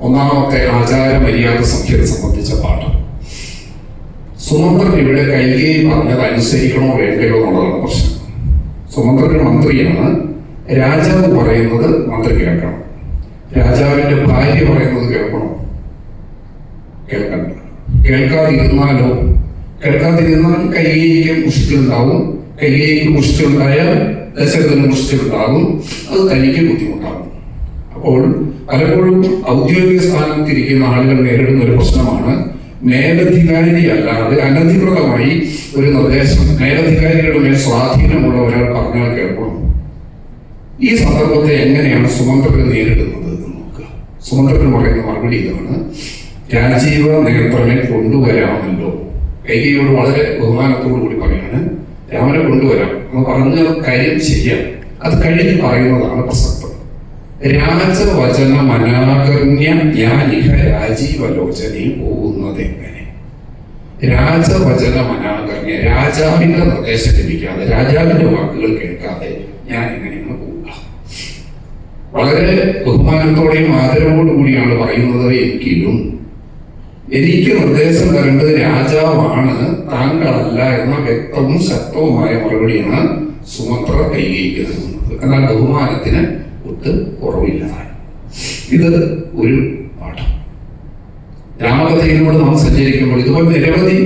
ഒന്നാമത്തെ ആചാര മര്യാദ സംഖ്യയെ സംബന്ധിച്ച പാഠം. സുമന്ത്രൻ ഇവിടെ കൈകേരി പറഞ്ഞത് അനുസരിക്കണോ വേണ്ടയോ എന്നുള്ളതാണ് പ്രശ്നം. സുമന്ത്രൻ മന്ത്രിയാണ്. രാജാവ് പറയുന്നത് മന്ത്രി കേൾക്കണം. രാജാവിന്റെ ഭാര്യ പറയുന്നത് കേൾക്കണം? കേൾക്കണം കേൾക്കാതിരുന്നാലോ? കേൾക്കാതിരുന്നാൽ കൈകേയിക്ക് മുഷ്ടിലുണ്ടാവും. കൈകേയിക്ക് മുഷ്ടിലുണ്ടായാൽ ദശരഥന് മുഷ്ടിലുണ്ടാകും. അത് തനിക്ക് ബുദ്ധിമുട്ടാകും. അപ്പോൾ പലപ്പോഴും ഔദ്യോഗിക സ്ഥാനത്തിരിക്കുന്ന ആളുകൾ നേരിടുന്ന ഒരു പ്രശ്നമാണ് മേലധികാരി അല്ലാതെ അനധികൃതമായി ഒരു നിർദ്ദേശം മേലധികാരികളുടെ മേൽ സ്വാധീനമുള്ള ഒരാൾ പറഞ്ഞാൽ കേൾക്കണം ഈ സന്ദർഭത്തെ എങ്ങനെയാണ് സുമന്ത്രന് നേരിടുന്നത് എന്ന് നോക്കുക. സുമന്ത്രന് പറയുന്ന മറുപടി ഇതാണ്. രാജീവ നേത്രനെ കൊണ്ടുവരാമല്ലോ. കൈകയോട് വളരെ ബഹുമാനത്തോടു കൂടി പറയാണ്. രാമനെ കൊണ്ടുവരാം. എന്ന് പറഞ്ഞ കാര്യം ചെയ്യാം അത് കഴിഞ്ഞ് പറയുന്നതാണ് പ്രസക്തം. രാജവചന മനാകർണ്യ ഞാനിഹ രാജീവലോചനയിൽ പോകുന്നത് എങ്ങനെ രാജവചന മനാകർണ്യ രാജാവിന്റെ നിർദ്ദേശം ലഭിക്കാതെ രാജാവിന്റെ വാക്കുകൾ കേൾക്കാതെ ഞാൻ എങ്ങനെയാണ് പോവുക. വളരെ ബഹുമാനത്തോടെയും ആദരവോടു കൂടിയാണ് പറയുന്നത് എങ്കിലും എനിക്ക് നിർദ്ദേശം തരേണ്ടത് രാജാവാണ് താങ്കളല്ല എന്ന വ്യക്തവും ശക്തവുമായ മറുപടിയാണ് സുമത്ര കൈകരിക്കുന്നത് എന്നാൽ ബഹുമാനത്തിന് ഒട്ട് കുറവില്ലതാണ് ഇത് ഒരു പാഠം. രാമകഥയിലൂടെ നാം സഞ്ചരിക്കുമ്പോൾ ഇതുപോലെ നിരവധി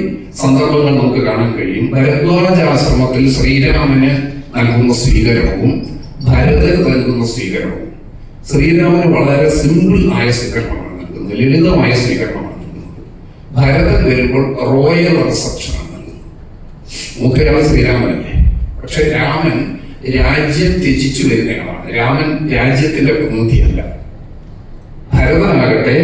സന്ദർഭങ്ങൾ നമുക്ക് കാണാൻ കഴിയും. ഭരദ്വാജ ആശ്രമത്തിൽ ശ്രീരാമന് നൽകുന്ന സ്വീകരണവും ഭരതന് നൽകുന്ന സ്വീകരണവും. ശ്രീരാമന് വളരെ സിമ്പിൾ ആയ സ്വീകരണമാണ് നൽകുന്നത്. ലളിതമായ സ്വീകരണമാണ് നൽകുന്നത്. ഭരതൻ വരുമ്പോൾ റോയൽ റിസപ്ഷനാണ് നൽകുന്നത്. മുഖ്യരാമൻ ശ്രീരാമനല്ലേ? പക്ഷെ രാമൻ രാജ്യം ത്യജിച്ചു വരുന്നയാളാണ് രാമൻ രാജ്യത്തിന്റെ പ്രതിനിധിയല്ല. ഭരതനാകട്ടെ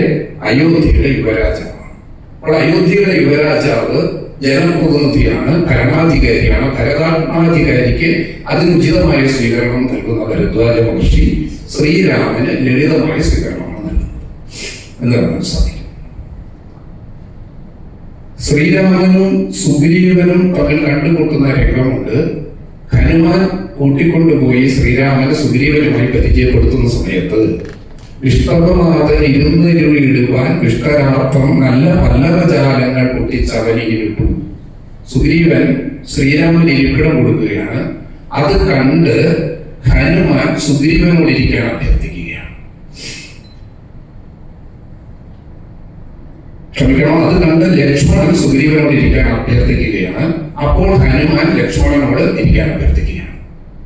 അയോധ്യയുടെ യുവരാജാവാണ്. അപ്പോൾ അയോധ്യയുടെ യുവരാജാവ് ജനപ്രതിനിധിയാണ് ഭരണാധികാരിയാണ്. ഭരണാധികാരിക്ക് അതിനുചിതമായ സ്വീകരണം നൽകുന്ന ഭരദ്വാജ മഹർഷി ശ്രീരാമന് ലളിതമായ സ്വീകരണമാണ് നൽകുന്നത് എന്ന് കാണാൻ സാധിക്കും. ശ്രീരാമനും സുഗ്രീവനും തമ്മിൽ കണ്ടുമുട്ടുന്ന രംഗമുണ്ട്. ഹനുമാൻ കൂട്ടിക്കൊണ്ടുപോയി ശ്രീരാമനെ സുഗ്രീവനുമായി പരിചയപ്പെടുത്തുന്ന സമയത്ത് വിഷ്ണവനാഥൻ ഇരുന്നിരുളിടുവാൻ വിഷ്ണരാർത്ഥം നല്ല പല്ലവജാലങ്ങൾ പൊട്ടിച്ചവനിയിലിട്ടു സുഗ്രീവൻ ശ്രീരാമന് ഇരിപ്പിടം കൊടുക്കുകയാണ്. അത് കണ്ട് ഹനുമാൻ സുഗ്രീവനോട് ഇരിക്കാൻ അഭ്യർത്ഥിക്കുകയാണ്. ക്ഷമിക്കണം അത് കണ്ട് ലക്ഷ്മണൻ സുഗ്രീവനോട് ഇരിക്കാൻ അഭ്യർത്ഥിക്കുകയാണ്. അപ്പോൾ ഹനുമാൻ ലക്ഷ്മണനോട് ഇരിക്കാൻ അഭ്യർത്ഥിക്കുകയാണ്.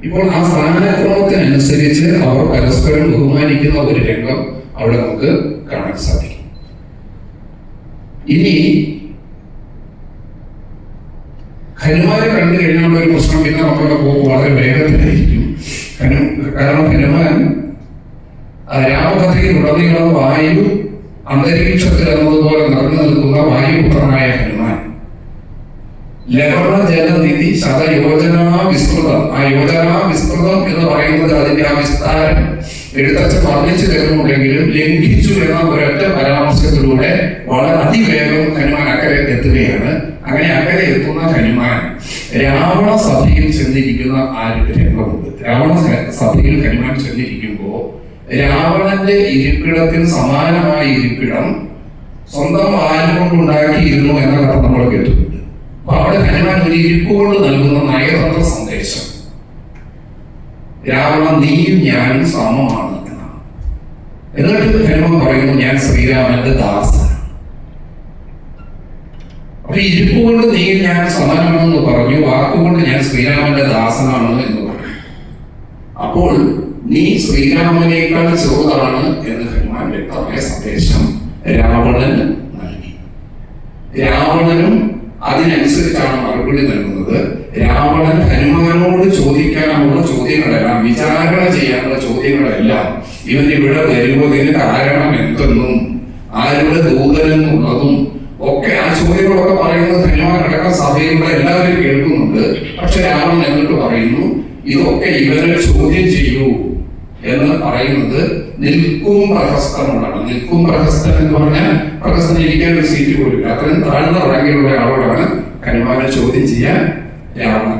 ഇപ്പോൾ ആ സ്ഥാനക്രമത്തിനനുസരിച്ച് അവർ പരസ്പരം ബഹുമാനിക്കുന്ന ഒരു രംഗം അവിടെ നമുക്ക് കാണാൻ സാധിക്കും. ഇനി ഹനുമാനെ കണ്ടു കഴിഞ്ഞുള്ള ഒരു പ്രശ്നം പിന്നെ നമ്മളുടെ പോക്ക് വളരെ വേഗത്തിലായിരിക്കും. കാരണം ഹനുമാൻ രാമകഥയിൽ ഉടനീളം വായു അന്തരീക്ഷത്തിൽ എന്നതുപോലെ നിറഞ്ഞു നിൽക്കുന്ന വായുപുത്രനായ ഹനുമാൻ. ലവണ ജലനിധി ശതയോജന വിസ്തൃതം. ആ യോജന വിസ്തൃതം എന്ന് പറയുന്നത് അതിന്റെ ആ വിസ്താരം എഴുത്തച്ഛൻ വർണിച്ചു തരുന്നുണ്ടെങ്കിലും ലംഘിച്ചു എന്ന ഒരൊറ്റ പരാമർശത്തിലൂടെ വളരെ അതിവേഗം ഹനുമാൻ അക്കരെ എത്തുകയാണ്. അങ്ങനെ അക്കരെ എത്തുന്ന ഹനുമാൻ രാവണ സഭയിൽ ചെന്നിരിക്കുന്ന ആ രംഗമുണ്ട്. രാവണ സഭയിൽ ഹനുമാൻ ചെന്നിരിക്കുമ്പോൾ രാവണന്റെ ഇരിപ്പിടത്തിന് സമാനമായ ഇരിപ്പിടം സ്വന്തം വാലുകൊണ്ട് കൊണ്ടുണ്ടാക്കിയിരുന്നു എന്ന കഥ നമ്മൾ കേട്ടിട്ടുണ്ട് അപ്പൊ അവിടെ ഹനുമാൻ ഒരു ഇരിപ്പുകൊണ്ട് നൽകുന്ന നയതന്ത്ര സന്ദേശം. രാവണ നീയും ഞാനും സമമാണ് എന്നിട്ട് ഹനുമാൻ പറയുന്നു ഞാൻ ശ്രീരാമന്റെ ദാസൻ അപ്പൊ ഇരിപ്പുകൊണ്ട് നീ ഞാൻ സമനാണെന്ന് പറഞ്ഞു വാക്കുകൊണ്ട് ഞാൻ ശ്രീരാമന്റെ ദാസനാണ് എന്ന് പറഞ്ഞു. അപ്പോൾ നീ ശ്രീരാമനേക്കാൾ ചെറുതാണ് എന്ന് ഹനുമാൻ വ്യക്തമായ സന്ദേശം രാവണന് നൽകി. രാവണനും അതിനനുസരിച്ചാണ് മറുപടി നൽകുന്നത്. രാവണൻ ഹനുമാനോട് ചോദിക്കാനുള്ള ചോദ്യങ്ങളെല്ലാം വിചാരണ ചെയ്യാനുള്ള ചോദ്യങ്ങളെല്ലാം ഇവൻ ഇവിടെ വരുന്നതിന് കാരണം എന്തെന്നും ആരുടെ ദൂതനെന്നുള്ളതും ഒക്കെ ആ ചോദ്യങ്ങളൊക്കെ പറയുന്നത് ഹനുമാൻ അടക്കം സഭയിലുള്ള എല്ലാവരും കേൾക്കുന്നുണ്ട്. പക്ഷെ രാവണൻ എന്നിട്ട് പറയുന്നു ഇതൊക്കെ ഇവരെ ചോദ്യം ചെയ്യൂ. എന്ന് പറയുന്നത് നിൽക്കും പ്രഹസ്തമുള്ളതാണ് നിൽക്കും പ്രഹസ്തൻ എന്ന് പറഞ്ഞാൽ പ്രഹസ്തൻ ഇരിക്കാൻ ഒരു സീറ്റ് പോലും അത്രയും താഴ്ന്ന റാങ്കിലുള്ള ആളോടാണ് കനുമാനെ ചോദ്യം ചെയ്യാൻ രാവണൻ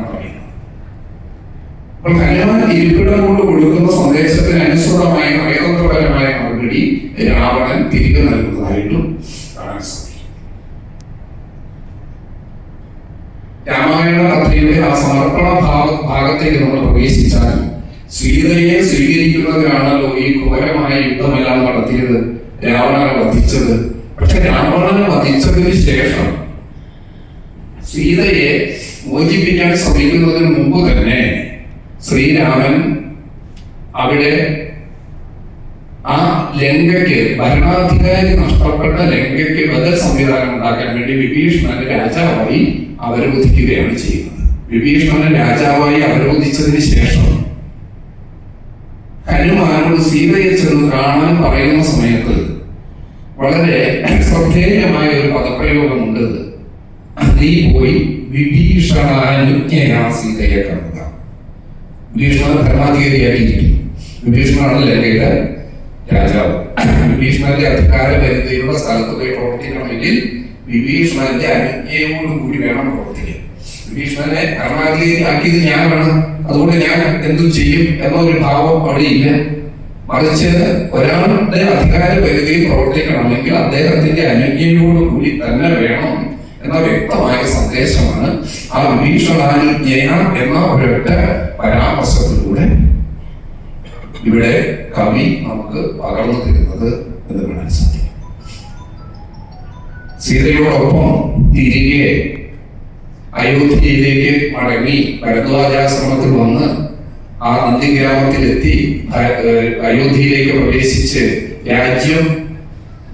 അപ്പോൾ കനുമാൻ ഇരിപ്പിടം കൊണ്ട് കൊടുക്കുന്ന സന്ദേശത്തിന് അനുസൃതമായ നയതന്ത്രപരമായ മറുപടി രാവണൻ തിരികെ നൽകുന്നതായിട്ടും കാണാൻ സാധിക്കും. രാമായണ കഥയുടെ ആ സമർപ്പണ ഭാഗ ഭാഗത്തേക്ക് നമ്മൾ പ്രവേശിച്ചാൽ സീതയെ സ്വീകരിക്കുന്നതിനാണല്ലോ ഈ ഘോരമായ യുദ്ധമെല്ലാം നടത്തിയത് രാവണനെ വധിച്ചത്. പക്ഷെ രാവണനെ വധിച്ചതിന് ശേഷം സീതയെ മോചിപ്പിക്കാൻ ശ്രമിക്കുന്നതിന് മുമ്പ് തന്നെ ശ്രീരാമൻ അവിടെ ആ ലങ്കയ്ക്ക് ഭരണാധികാരി നഷ്ടപ്പെട്ട ലങ്കയ്ക്ക് ബദൽ സംവിധാനം ഉണ്ടാക്കാൻ വേണ്ടി വിഭീഷണനെ രാജാവായി അവരോധിക്കുകയാണ് ചെയ്യുന്നത്. വിഭീഷണനെ രാജാവായി അവരോധിച്ചതിന് ശേഷം ഹനുമാനോട് സീതയെ ചെന്ന് കാണാൻ പറയുന്ന സമയത്ത് വളരെ ശ്രദ്ധേയമായ ഒരു പദപ്രയോഗമുണ്ട് നീ പോയി വിഭീഷണാനുജ്ഞയാ സീതയെ കാണുക. വിഭീഷണ ഭരണാധികാരിയായിരിക്കും വിഭീഷണാണ് ലങ്കയുടെ രാജാവ്. വിഭീഷണന്റെ അധികാര പരിധിയിലുള്ള സ്ഥലത്ത് പോയി പ്രവർത്തിക്കണമെങ്കിൽ വിഭീഷണന്റെ അനുജ്ഞയോടുകൂടി വേണം പ്രവർത്തിക്കാൻ. വിഭീഷണനെ ഭരണാധികാരി ആക്കിയത് ഞാനാണ്. അതുകൊണ്ട് ഞാൻ എന്തും ചെയ്യും എന്നൊരു ഭാവം അവിടെ ഇല്ല. മറിച്ച് ഒരാളുടെ അധികാര പരിധിയിൽ പ്രവർത്തിക്കണമെങ്കിൽ അദ്ദേഹത്തിന്റെ അനുജ്ഞയോട് കൂടി തന്നെ വേണം എന്ന വ്യക്തമായ സന്ദേശമാണ് ആ വിഭീഷണാനുജ്ഞയ എന്ന ഒരൊറ്റ പരാമർശത്തിലൂടെ ഇവിടെ കവി നമുക്ക് പകർന്നു തരുന്നത് എന്ന് കാണാൻ സാധിക്കും. സീതയോടൊപ്പം തിരികെ അയോധ്യയിലേക്ക് മടങ്ങി ഭരദ്വാജാശ്രമത്തിൽ വന്ന് ആ നന്ദിഗ്രാമത്തിലെത്തി ഗ്രാമത്തിലെത്തി അയോധ്യയിലേക്ക് പ്രവേശിച്ച് രാജ്യം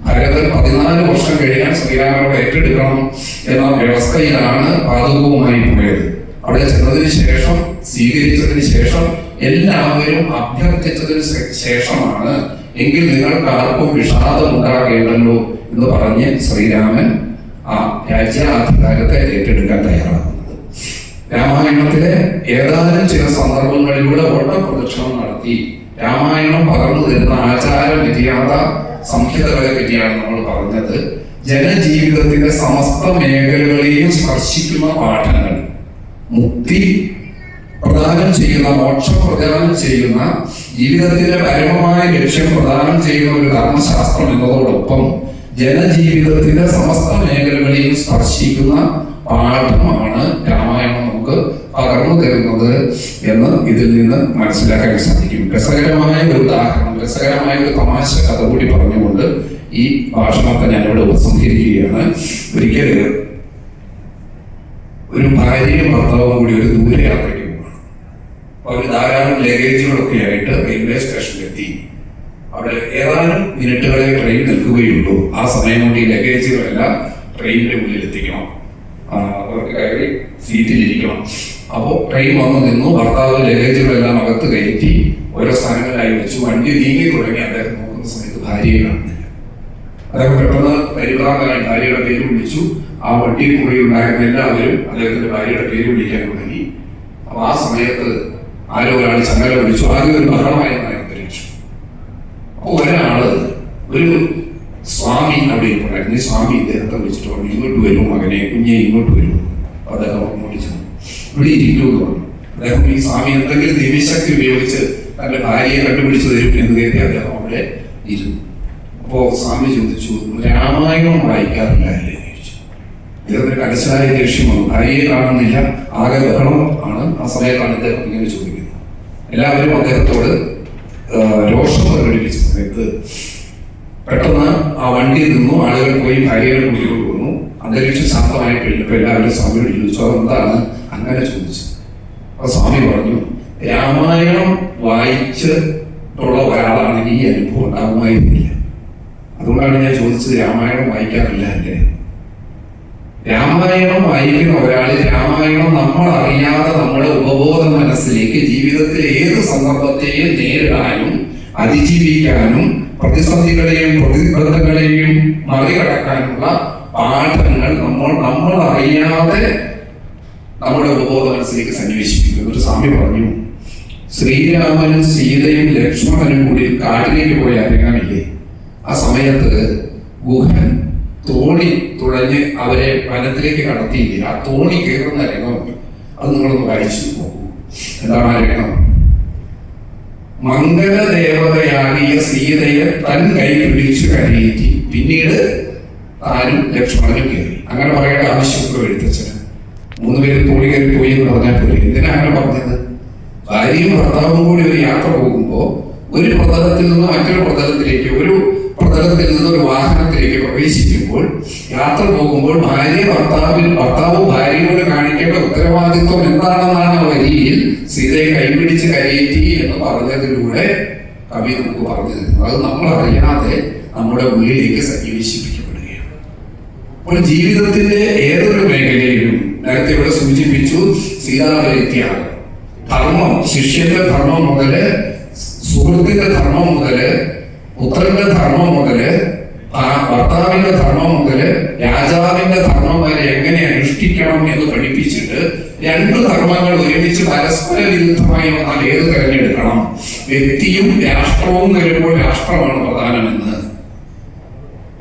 ഭരതൻ പതിനാല് വർഷം കഴിഞ്ഞാൽ ശ്രീരാമനോട് ഏറ്റെടുക്കണം എന്ന വ്യവസ്ഥയിലാണ് പാതകവുമായി പോയത്. അവിടെ ചെന്നതിന് ശേഷം സ്വീകരിച്ചതിന് ശേഷം എല്ലാവരും അഭ്യർത്ഥിച്ചതിന് ശേഷമാണ് എങ്കിൽ നിങ്ങൾക്ക് ആർക്കും വിഷാദം ഉണ്ടാകേണ്ടല്ലോ എന്ന് പറഞ്ഞ് ശ്രീരാമൻ ആ രാജ്യാധികാരത്തെ ഏറ്റെടുക്കാൻ തയ്യാറാകുന്നത്. രാമായണത്തിലെ ഏതാനും ചില സന്ദർഭങ്ങളിലൂടെ ഓട്ടപ്രദക്ഷിണം നടത്തി രാമായണം പകർന്നു തരുന്ന ആചാര മര്യാദ സംഹിതകളെ പറ്റിയാണ് നമ്മൾ പറഞ്ഞത്. ജനജീവിതത്തിന്റെ സമസ്ത മേഖലകളെയും സ്പർശിക്കുന്ന പാഠങ്ങൾ മുക്തി പ്രദാനം ചെയ്യുന്ന മോക്ഷം പ്രദാനം ചെയ്യുന്ന ജീവിതത്തിന്റെ പരമമായ ലക്ഷ്യം പ്രദാനം ചെയ്യുന്ന ഒരു ധർമ്മശാസ്ത്രം എന്നതോടൊപ്പം ജനജീവിതത്തിന്റെ സമസ്ത മേഖലകളെയും സ്പർശിക്കുന്ന പാഠമാണ് രാമായണം നമുക്ക് പകർന്നു തരുന്നത് എന്ന് ഇതിൽ നിന്ന് മനസ്സിലാക്കാൻ സാധിക്കും. രസകരമായ ഒരു ഉദാഹരണം രസകരമായ ഒരു തമാശ കഥ കൂടി പറഞ്ഞുകൊണ്ട് ഈ ഭാഷണത്തെ ഞാനിവിടെ ഉപസംഹരിക്കുകയാണ്. ഒരിക്കൽ ഒരു ഭാര്യയും ഭർത്താവും കൂടി ഒരു ദൂരയാത്രയ്ക്ക് പോവാണ്. അപ്പൊ അവർ ധാരാളം ലഗേജുകളൊക്കെ ആയിട്ട് റെയിൽവേ സ്റ്റേഷനിലെത്തി അവിടെ ഏതാനും മിനിറ്റുകളെ ട്രെയിൻ നിൽക്കുകയുള്ളൂ. ആ സമയം കൊണ്ട് ഈ ലഗേജുകളെല്ലാം ട്രെയിനിന്റെ ഉള്ളിൽ എത്തിക്കണം. അവർക്ക് കയറി സീറ്റിലിരിക്കണം അപ്പോൾ ട്രെയിൻ വന്ന് നിന്നു ഭർത്താവ് ലഗേജുകളെല്ലാം അകത്ത് കയറ്റി ഓരോ സ്ഥലങ്ങളിലായി വെച്ചു. വണ്ടി നീങ്ങി തുടങ്ങി അദ്ദേഹം നോക്കുന്ന സമയത്ത് ഭാര്യയെ കാണുന്നില്ല. അദ്ദേഹം പെട്ടെന്ന് പരിഭ്രാന്തനായി ഭാര്യയുടെ പേര് വിളിച്ചു. ആ വണ്ടിയിൽ കൂടി ഉണ്ടായിരുന്ന എല്ലാവരും അദ്ദേഹത്തിന്റെ ഭാര്യയുടെ പേര് വിളിക്കാൻ തുടങ്ങി. അപ്പൊ ആ സമയത്ത് ആരോ ഒരാൾ ചങ്ങല വിളിച്ചു. ആദ്യം ഒരു ബഹളമായിരുന്നു. ഒരാൾ ഒരു സ്വാമി അവിടെ ഇരിപ്പുണ്ടായിരുന്നു. ഈ സ്വാമി ഇദ്ദേഹത്തെ വിളിച്ചിട്ട് പറഞ്ഞു ഇങ്ങോട്ട് വരും മകനെ കുഞ്ഞെ ഇങ്ങോട്ട് വരും. അദ്ദേഹം അങ്ങോട്ട് ചെന്നു ഇവിടെ ഇരിക്കൂ എന്ന് പറഞ്ഞു. അദ്ദേഹം ഈ സ്വാമി എന്തെങ്കിലും ദിവ്യശക്തി ഉപയോഗിച്ച് തന്റെ ഭാര്യയെ കണ്ടുപിടിച്ചു തരും എന്ന് കരുതി അദ്ദേഹം അവിടെ ഇരുന്നു. അപ്പോ സ്വാമി ചോദിച്ചു രാമായണം വായിക്കാറില്ല ചോദിച്ചു. ഇതൊരു കടശായ ലക്ഷ്യമാണ് ഭാര്യയെ കാണുന്നില്ല ആകെ ബഹളം ആണ്. ആ സമയത്താണ് ഇദ്ദേഹം ഇങ്ങനെ ചോദിക്കുന്നത്. എല്ലാവരും അദ്ദേഹത്തോട് രോഷം പ്രകടിപ്പിച്ച സമയത്ത് പെട്ടെന്ന് ആ വണ്ടി നിന്നു ആളുകൾ പോയി ഭാര്യയുടെ കുടിയോട് വന്നു. അന്തരീക്ഷം ശാന്തമായി കഴിഞ്ഞപ്പോൾ എല്ലാവരും സ്വാമിയോട് ചോദിച്ചു അതെന്താണ്? അങ്ങനെ ചോദിച്ചു. അപ്പൊ സ്വാമി പറഞ്ഞു രാമായണം വായിച്ചിട്ടുള്ള ഒരാളാണെങ്കിൽ ഈ അനുഭവം ഉണ്ടാകുമായിരുന്നില്ല. അതുകൊണ്ടാണ് ഞാൻ ചോദിച്ചത് രാമായണം വായിക്കാറില്ല അല്ലേ? രാമായണം വായിക്കുന്ന ഒരാൾ രാമായണം നമ്മൾ അറിയാതെ നമ്മുടെ ഉപബോധ മനസ്സിലേക്ക് ജീവിതത്തിൽ ഏത് സന്ദർഭത്തെയും നേരിടാനും അതിജീവിക്കാനും പ്രതിസന്ധികളെയും പ്രതിബന്ധങ്ങളെയും മറികടക്കാനുള്ള പാഠങ്ങൾ നമ്മൾ നമ്മൾ അറിയാതെ നമ്മുടെ ഉപബോധ മനസ്സിലേക്ക് സന്നിവേശിപ്പിക്കുന്നു ഒരു സ്വാമി പറഞ്ഞു. ശ്രീരാമനും സീതയും ലക്ഷ്മണനും കൂടി കാട്ടിലേക്ക് പോയ അറിയണമില്ലേ ആ സമയത്ത് ഗുഹൻ തോണി തുഴഞ്ഞ് അവരെ വനത്തിലേക്ക് കടത്തിയില്ലേ. ആ തോണി കയറുന്ന രംഗമുണ്ട്. അത് നിങ്ങളൊന്ന് വായിച്ചു നോക്കൂ. എന്താണ് ആ രംഗം? മംഗലദേവതയാകിയ സീതയെ തൻ കൈ പിടിച്ചു കരയേറ്റി. പിന്നീട് താനും ലക്ഷ്മണനും കയറി. അങ്ങനെ പറയേണ്ട ആവശ്യമുള്ള എഴുത്തച്ഛന്. മൂന്ന് പേര് തോണി കയറി പോയി എന്ന് പറഞ്ഞാൽ പോലെ എന്തിനാ അങ്ങനെ പറഞ്ഞത്? ഭാര്യയും ഭർത്താവും കൂടി ഒരു യാത്ര പോകുമ്പോൾ ഒരു പ്രതലത്തിൽ നിന്ന് മറ്റൊരു പ്രതലത്തിലേക്ക് ഒരു പ്രതലത്തിൽ നിന്ന് ഒരു വാഹനത്തിലേക്ക് പ്രവേശിക്കുമ്പോൾ യാത്ര പോകുമ്പോൾ ഭാര്യ ഭർത്താവിന് ഭർത്താവ് ഭാര്യയോട് കാണിക്കേണ്ട ഉത്തരവാദിത്വം എന്താണെന്നാണ് വരിയിൽ സീതയെ കൈപിടിച്ച് കയറ്റി എന്ന് പറഞ്ഞതിലൂടെ കവി നമുക്ക് പറഞ്ഞു തരുന്നു. അത് നമ്മൾ അറിയാതെ നമ്മുടെ ഉള്ളിലേക്ക് സന്നിവേശിപ്പിക്കപ്പെടുകയാണ്. അപ്പോൾ ജീവിതത്തിന്റെ ഏതൊരു മേഖലയിലും നേരത്തെ ഇവിടെ സൂചിപ്പിച്ചു സീതാവരിത്യാണ് ധർമ്മം ശിഷ്യന്റെ ധർമ്മം മുതൽ സുഹൃത്തിന്റെ ധർമ്മം മുതൽ പുത്രന്റെ ധർമ്മം മുതൽ ഭർത്താവിന്റെ ധർമ്മം മുതൽ രാജാവിന്റെ ധർമ്മം വരെ എങ്ങനെ അനുഷ്ഠിക്കണം എന്ന് പഠിപ്പിച്ചിട്ട് രണ്ട് ധർമ്മങ്ങൾ ഒരുമിച്ച് പരസ്പര വിരുദ്ധമായി വന്നാൽ ഏത് തിരഞ്ഞെടുക്കണം? വ്യക്തിയും രാഷ്ട്രവും വരുമ്പോൾ രാഷ്ട്രമാണ് പ്രധാനമെന്ന്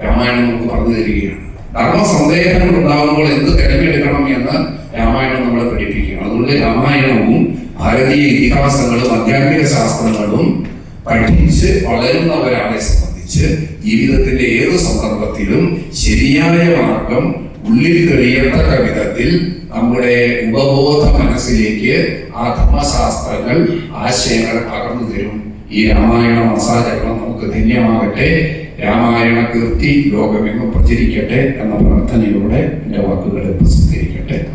രാമായണം നമുക്ക് പറഞ്ഞു തരികയാണ്. ധർമ്മ സന്ദേഹങ്ങൾ ഉണ്ടാകുമ്പോൾ എന്ത് തിരഞ്ഞെടുക്കണം എന്ന് രാമായണം നമ്മളെ പഠിപ്പിക്കുകയാണ്. അതുകൊണ്ട് രാമായണവും ഭാരതീയ ഇതിഹാസങ്ങളും ആധ്യാത്മിക ശാസ്ത്രങ്ങളും പഠിച്ച് വളരുന്ന ഒരാളെ സംബന്ധിച്ച് ജീവിതത്തിന്റെ ഏത് സന്ദർഭത്തിലും ശരിയായ മാർഗം ഉള്ളിൽ തെളിയത്തക്ക വിധത്തിൽ നമ്മുടെ ഉപബോധ മനസ്സിലേക്ക് ആ ധർമ്മശാസ്ത്രങ്ങൾ ആശയങ്ങൾ പകർന്നു തരും. ഈ രാമായണ മസാചരണം നമുക്ക് ധന്യമാകട്ടെ. രാമായണ കീർത്തി ലോകമെങ്ങും പ്രചരിക്കട്ടെ എന്ന പ്രാർത്ഥനയോടെ എന്റെ വാക്കുകളെ പ്രസംഗിക്കുന്നു.